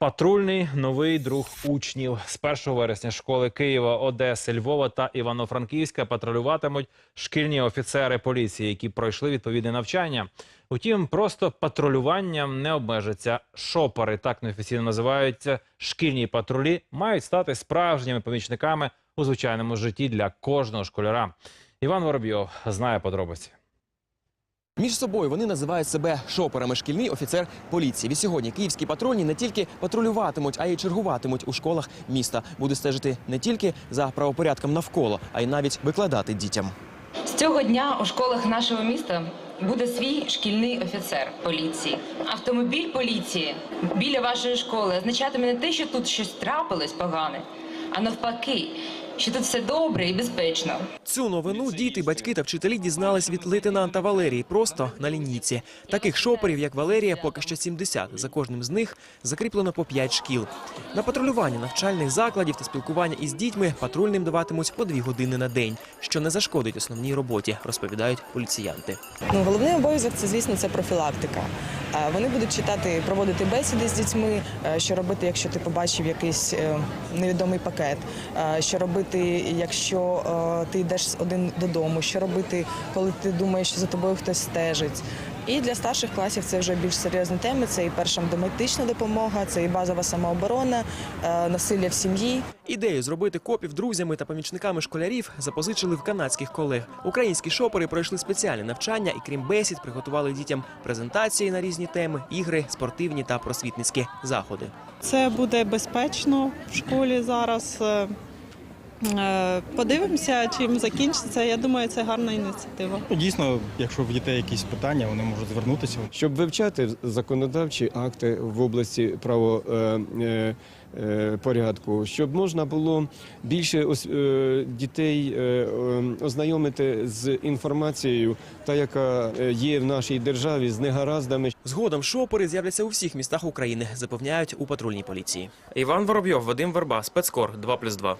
Патрульний новий друг учнів з 1 вересня школи Києва, Одеси, Львова та Івано-Франківська патрулюватимуть шкільні офіцери поліції, які пройшли відповідне навчання. Утім, просто патрулюванням не обмежиться. Шопери, так неофіційно називаються, шкільні патрулі мають стати справжніми помічниками у звичайному житті для кожного школяра. Іван Воробйов знає подробиці. Між собою вони називають себе шоперами шкільний офіцер поліції. Відсьогодні київські патрульні не тільки патрулюватимуть, а й чергуватимуть у школах міста. Буде стежити не тільки за правопорядком навколо, а й навіть викладати дітям. З цього дня у школах нашого міста буде свій шкільний офіцер поліції. Автомобіль поліції біля вашої школи означатиме не те, що тут щось трапилось погане, а навпаки, що тут все добре і безпечно. Цю новину діти, батьки та вчителі дізнались від лейтенанта Валерії просто на лінійці. Таких шоперів, як Валерія, поки що 70. За кожним з них закріплено по 5 шкіл. На патрулювання навчальних закладів та спілкування із дітьми патрульним даватимуть по 2 години на день, що не зашкодить основній роботі, розповідають поліціянти. Ну, головний обов'язок це, звісно, це профілактика. Вони будуть читати, проводити бесіди з дітьми, е, що робити, якщо ти побачив якийсь е, невідомий пакет, е, що робити, якщо е, ти йдеш один додому, що робити, коли ти думаєш, що за тобою хтось стежить. І для старших класів це вже більш серйозні теми. Це і перша медична допомога, це і базова самооборона, е, насилля в сім'ї. Ідею зробити копів друзями та помічниками школярів запозичили в канадських колег. Українські шопери пройшли спеціальне навчання і, крім бесід, приготували дітям презентації на різні теми, ігри, спортивні та просвітницькі заходи. Це буде безпечно в школі зараз. Е, е, Подивимося, чим закінчиться. Я думаю, це гарна ініціатива. Ну, Дійсно, якщо в дітей якісь питання, вони можуть звернутися. щоб вивчати законодавчі акти в області правопорядку, щоб можна було більше е, дітей е, е, ознайомити з інформацією, та яка е, є в нашій державі з негараздами. Згодом шопери з'являться у всіх містах України, запевняють у патрульній поліції. Іван Воробйов, Вадим Верба, спецкор 2+,2.